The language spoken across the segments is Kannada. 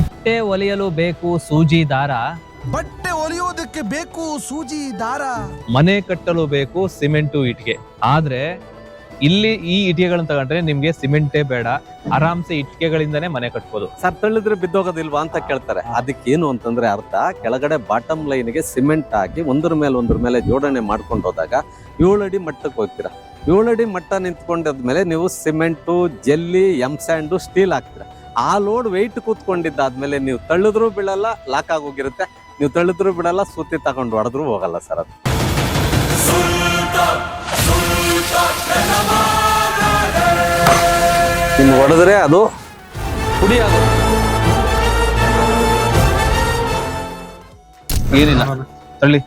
ಬಟ್ಟೆ ಒಲಿಯಲು ಬೇಕು ಸೂಜಿ ದಾರ. ಬಟ್ಟೆ ಒಲಿಯೋದಕ್ಕೆ ಬೇಕು ಸೂಜಿ ದಾರ. ಮನೆ ಕಟ್ಟಲು ಬೇಕು ಸಿಮೆಂಟು ಇಟ್ಟಿಗೆ. ಆದ್ರೆ ಇಲ್ಲಿ ಈ ಇಟಿಗೆಗಳನ್ನ ತಗೊಂಡ್ರೆ ನಿಮ್ಗೆ ಸಿಮೆಂಟೇ ಬೇಡ. ಆರಾಮ್ಸೆ ಇಟ್ಟಿಗೆಗಳಿಂದನೇ ಮನೆ ಕಟ್ಬೋದು. ಸರ್ ತಳ್ಳಿದ್ರೆ ಬಿದ್ದೋಗೋದಿಲ್ವಾ ಅಂತ ಕೇಳ್ತಾರೆ. ಅದಕ್ಕೇನು ಅಂತಂದ್ರೆ ಅರ್ಥ ಕೆಳಗಡೆ ಬಾಟಮ್ ಲೈನ್ಗೆ ಸಿಮೆಂಟ್ ಹಾಕಿ ಒಂದ್ರ ಮೇಲೆ ಒಂದ್ರ ಮೇಲೆ ಜೋಡಣೆ ಮಾಡ್ಕೊಂಡು ಹೋದಾಗ ಏಳು ಅಡಿ ಮಟ್ಟಕ್ಕೆ ಹೋಗ್ತೀರಾ. ಏಳು ಅಡಿ ಮಟ್ಟ ನಿಂತ್ಕೊಂಡಾದ್ಮೇಲೆ ನೀವು ಸಿಮೆಂಟು ಜೆಲ್ಲಿ ಎಂ ಸ್ಯಾಂಡು ಸ್ಟೀಲ್ ಹಾಕ್ತೀರಾ. ಆ ಲೋಡ್ ವೆಯ್ಟ್ ಕೂತ್ಕೊಂಡಿದ್ದಾದ್ಮೇಲೆ ನೀವು ತಳ್ಳಿದ್ರು ಬೀಳಲ್ಲ ಲಾಕ್ ಆಗೋಗಿರುತ್ತೆ. ನೀವು ತಳ್ಳಿದ್ರು ಬಿಡಲ್ಲ ಸುತ್ತಿ ತಗೊಂಡು ಹೊಡೆದ್ರು ಹೋಗಲ್ಲ ಸರ್ ಅದು. ನಿಮ್ಗೆ ಹೊಡೆದ್ರೆ ಅದು ಪುಡಿ ಆಗುತ್ತೆ ಏನಿಲ್ಲ. ತಳ್ಳಿ.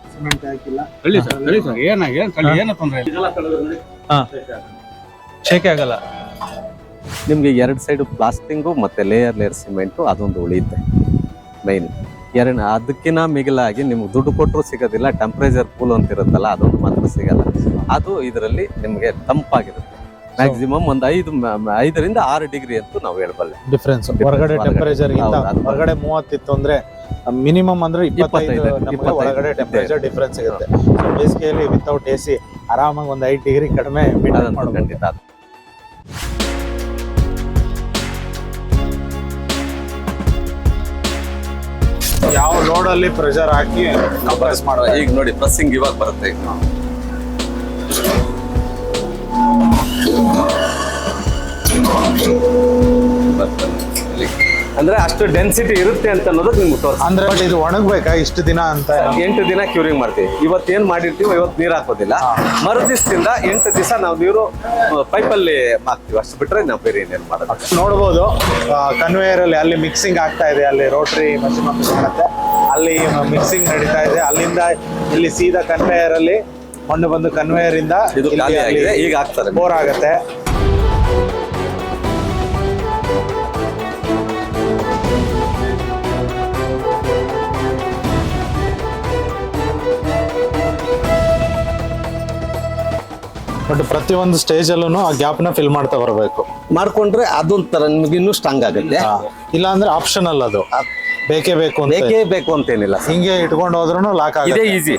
ತಳ್ಳಿ ಸರ್ ತಳ್ಳಿ ಸರ್. ಏನ ಏನ್ ಕಲಿ ಏನ ತೊಂದರೆ ಹಾ. ಶೇಕೆ ಆಗಲ್ಲ. ನಿಮ್ಗೆ ಎರಡು ಸೈಡ್ ಪ್ಲಾಸ್ಟಿಂಗು ಮತ್ತೆ ಲೇಯರ್ ಲೇಯರ್ ಸಿಮೆಂಟು ಅದೊಂದು ಉಳಿಯುತ್ತೆ. ಮೈನ್ ಎರಡು ಅದಕ್ಕಿಂತ ಮಿಗಿಲಾಗಿ ನಿಮ್ಗೆ ದುಡ್ಡು ಕೊಟ್ಟರು ಸಿಗೋದಿಲ್ಲ ಟೆಂಪ್ರೇಚರ್ ಕೂಲ್ ಅಂತ ಇರುತ್ತಲ್ಲ ಅದೊಂದು ಮಾತ್ರ ಸಿಗಲ್ಲ. ಅದು ಇದರಲ್ಲಿ ನಿಮಗೆ ತಂಪಾಗಿರುತ್ತೆ. ಮ್ಯಾಕ್ಸಿಮಮ್ ಒಂದು ಐದು ಐದರಿಂದ ಆರು ಡಿಗ್ರಿ ಅಂತೂ ನಾವು ಹೇಳಬಲ್ಲೆ. ಡಿಫ್ರೆನ್ಸ್ ಹೊರಗಡೆ. ಟೆಂಪರೇಚರ್ ಹೊರಗಡೆ ಮೂವತ್ತಿತ್ತು ಅಂದ್ರೆ ಮಿನಿಮಮ್ ಅಂದ್ರೆ ಇಪ್ಪತ್ತೈದು ಒಳಗಡೆ ಟೆಂಪರೇಚರ್ ಡಿಫ್ರೆನ್ಸ್ ಸಿಗುತ್ತೆ ಬೇಸಿಗೆಯಲ್ಲಿ ವಿತೌಟ್ ಎ ಸಿ ಆರಾಮಾಗಿ ಒಂದು ಐದು ಡಿಗ್ರಿ ಕಡಿಮೆ ಖಂಡಿತ ಯಾವ ಅಲ್ಲಿ ಪ್ರೆಷರ್ ಹಾಕಿ ಕಂಪ್ರೆಸ್ ಮಾಡುವ ಈಗ ನೋಡಿ ಪ್ರೆಸ್ಸಿಂಗ್ ಇವಾಗ ಬರುತ್ತೆ ಈಗ ಬರ್ತದೆ. ಅಂದ್ರೆ ಅಷ್ಟು ಡೆನ್ಸಿಟಿ ಇರುತ್ತೆ ಅಂತ ಅನ್ನೋದಕ್ಕೆ ನಿಮ್ಗೆ ತೋರಿಸ್ ಅಂದ್ರೆ ಬಟ್ ಇದು ಒಣಗ್ಬೇಕಾ? ಇಷ್ಟು ದಿನ ಅಂತ ಎಂಟು ದಿನ ಕ್ಯೂರಿಂಗ್ ಮಾಡ್ತೀವಿ. ಇವತ್ತು ಏನ್ ಮಾಡಿರ್ತೀವಿ ಇವತ್ತು ನೀರು ಹಾಕೋದಿಲ್ಲ. ಮರುದಿಸದಿಂದ ಎಂಟು ದಿವಸ ನಾವು ನೀರು ಪೈಪಲ್ಲಿ ಹಾಕ್ತಿವಿ. ಅಷ್ಟು ಬಿಟ್ರೆ ನಾವು ಬೇರೆ ಏನೇನು ಮಾಡೋದು ನೋಡ್ಬೋದು. ಕನ್ವೇಯರ್ ಅಲ್ಲಿ ಅಲ್ಲಿ ಮಿಕ್ಸಿಂಗ್ ಆಗ್ತಾ ಇದೆ. ಅಲ್ಲಿ ರೋಟರಿ ಮಷಿನ್ ಕಾಣುತ್ತೆ. ಅಲ್ಲಿ ಮಿಕ್ಸಿಂಗ್ ನಡೀತಾ ಇದೆ. ಅಲ್ಲಿಂದ ಇಲ್ಲಿ ಸೀದಾ ಕನ್ವೇಯರ್ ಅಲ್ಲಿ ಮಣ್ಣು ಬಂದು ಕನ್ವೇಯರ್ ಇಂದ ಇದು ಖಾಲಿ ಆಗಿದೆ. ಈಗ ಹಾಕ್ತಾರೆ. ಬೋರ್ ಆಗುತ್ತೆ. ಬಟ್ ಪ್ರತಿಯೊಂದು ಸ್ಟೇಜ್ ಅಲ್ಲೂ ಆ ಗ್ಯಾಪ್ನ ಫಿಲ್ ಮಾಡ್ತಾ ಬರಬೇಕು. ಮಾಡ್ಕೊಂಡ್ರೆ ಅದೊಂಥರ ನಿಮ್ಗೆ ಇನ್ನೂ ಸ್ಟ್ರಾಂಗ್ ಆಗುತ್ತೆ. ಇಲ್ಲ ಅಂದ್ರೆ ಆಪ್ಷನಲ್ ಅದು. ಬೇಕೇ ಬೇಕು ಅಂತ. ಬೇಕೇ ಬೇಕು ಅಂತೇನಿಲ್ಲ ಹಿಂಗೆ ಇಟ್ಕೊಂಡು ಹೋದ್ರೂ ಲಾಕ್ ಇದೇ ಆಗುತ್ತೆ ಈಸಿ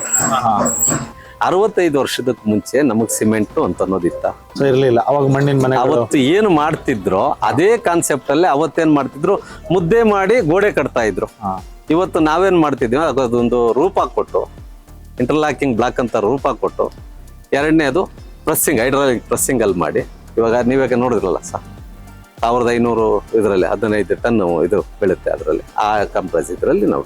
ಅರವತ್ತೈದು ವರ್ಷದಕ್ಕೆ ಮುಂಚೆ ನಮಗ್ ಸಿಮೆಂಟ್ ಅಂತ ಅನ್ನೋದಿತ್ತ. ಸೊ ಇರ್ಲಿಲ್ಲ. ಅವಾಗ ಮಣ್ಣಿನ ಮನೆ ಅವತ್ತು ಏನು ಮಾಡ್ತಿದ್ರೋ ಅದೇ ಕಾನ್ಸೆಪ್ಟ್ ಅಲ್ಲೇ ಅವತ್ತೇನ್ ಮಾಡ್ತಿದ್ರು ಮುದ್ದೆ ಮಾಡಿ ಗೋಡೆ ಕಟ್ತಾ ಇದ್ರು. ಇವತ್ತು ನಾವೇನ್ ಮಾಡ್ತಿದ್ವಿ ಅದೊಂದು ರೂಪ ಕೊಟ್ಟು ಇಂಟರ್ಲಾಕಿಂಗ್ ಬ್ಲಾಕ್ ಅಂತ ರೂಪ ಕೊಟ್ಟು ಎರಡನೇದು ಪ್ರೆಸ್ಸಿಂಗ್ ಹೈಡ್ರಾಲಿಕ್ ಪ್ರೆಸ್ಸಿಂಗ್ ಅಲ್ಲಿ ಮಾಡಿ. ಇವಾಗ ನೀವಾಗ ನೋಡಿದ್ರಲ್ಲ ಸರ್, ಸಾವಿರದ ಐನೂರು ಇದರಲ್ಲಿ ಹದಿನೈದು ಟನ್ ಇದು ಬೆಳುತ್ತೆ ಅದರಲ್ಲಿ. ಆ ಕಂಪ್ರೆಸ್ ಇದರಲ್ಲಿ ನಾವು